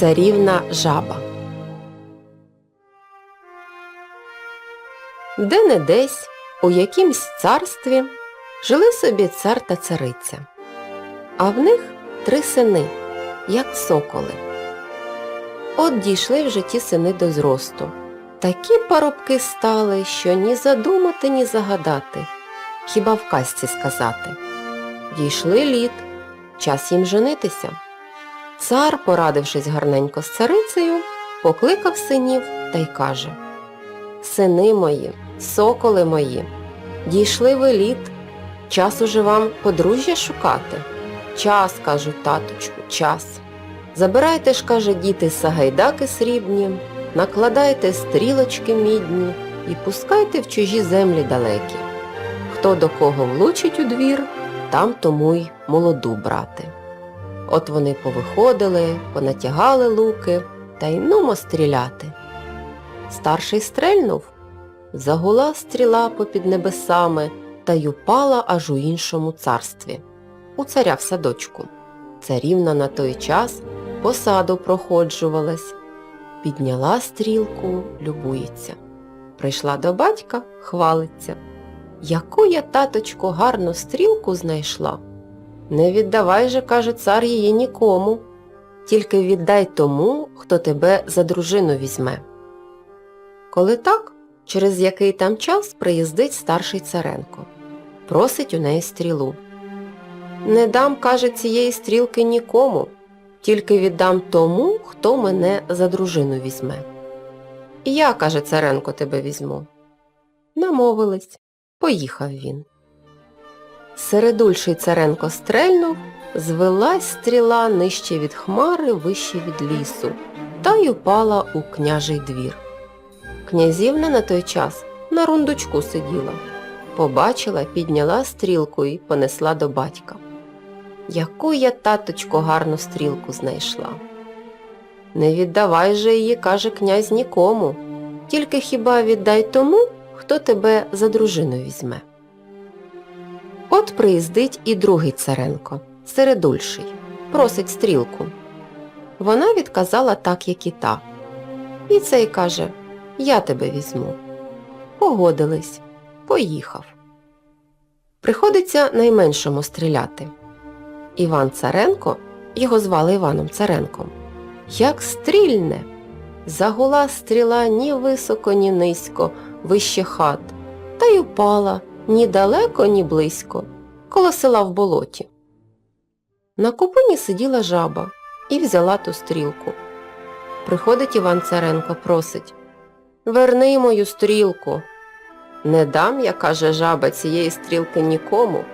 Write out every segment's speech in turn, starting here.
Царівна жаба Де не десь, у якимсь царстві, жили собі цар та цариця. А в них три сини, як соколи. От дійшли вже ті сини до зросту. Такі парубки стали, що ні задумати, ні загадати, хіба в казці сказати. Дійшли літ, час їм женитися. Цар, порадившись гарненько з царицею, покликав синів та й каже Сини мої, соколи мої, дійшли ви літ, час уже вам подружжя шукати. Час, кажу, таточку, час. Забирайте ж, каже, діти, сагайдаки срібні, накладайте стрілочки мідні і пускайте в чужі землі далекі. Хто до кого влучить у двір, там тому й молоду брати. От вони повиходили, понатягали луки та й нумо стріляти. Старший стрельнув, загула стріла попід небесами та й упала аж у іншому царстві, у царя в садочку. Царівна на той час по саду проходжувалась, підняла стрілку, любується. Прийшла до батька, хвалиться. Яку я, таточко, гарну стрілку знайшла. Не віддавай же, каже цар, її нікому, тільки віддай тому, хто тебе за дружину візьме. Коли так, через який там час приїздить старший царенко. Просить у неї стрілу. Не дам, каже, цієї стрілки нікому, тільки віддам тому, хто мене за дружину візьме. І я, каже царенко, тебе візьму. Намовились. Поїхав він. Середульший царенко стрельнув, звелась стріла нижче від хмари, вище від лісу, та й упала у княжий двір. Князівна на той час на рундучку сиділа. Побачила, підняла стрілку і понесла до батька. Яку я, таточко, гарну стрілку знайшла. Не віддавай же її, каже князь, нікому, тільки хіба віддай тому, хто тебе за дружину візьме. От приїздить і другий царенко, середульший, просить стрілку. Вона відказала так, як і та. І цей каже, я тебе візьму. Погодились, поїхав. Приходиться найменшому стріляти. Іван Царенко, його звали Іваном Царенком, як стрільне. Загула стріла ні високо, ні низько, вище хат, та й упала ні далеко, ні близько, коло села в болоті. На купині сиділа жаба і взяла ту стрілку. Приходить Іван Царенко, просить Верни мою стрілку. Не дам, я, каже жаба, цієї стрілки нікому,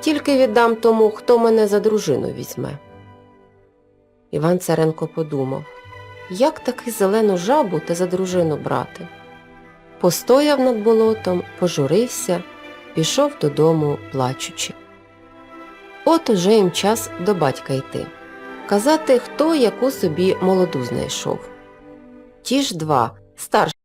тільки віддам тому, хто мене за дружину візьме. Іван Царенко подумав, як таки зелену жабу та за дружину брати. Постояв над болотом, пожурився, пішов додому, плачучи. От уже їм час до батька йти, казати, хто яку собі молоду знайшов. Ті ж два, старший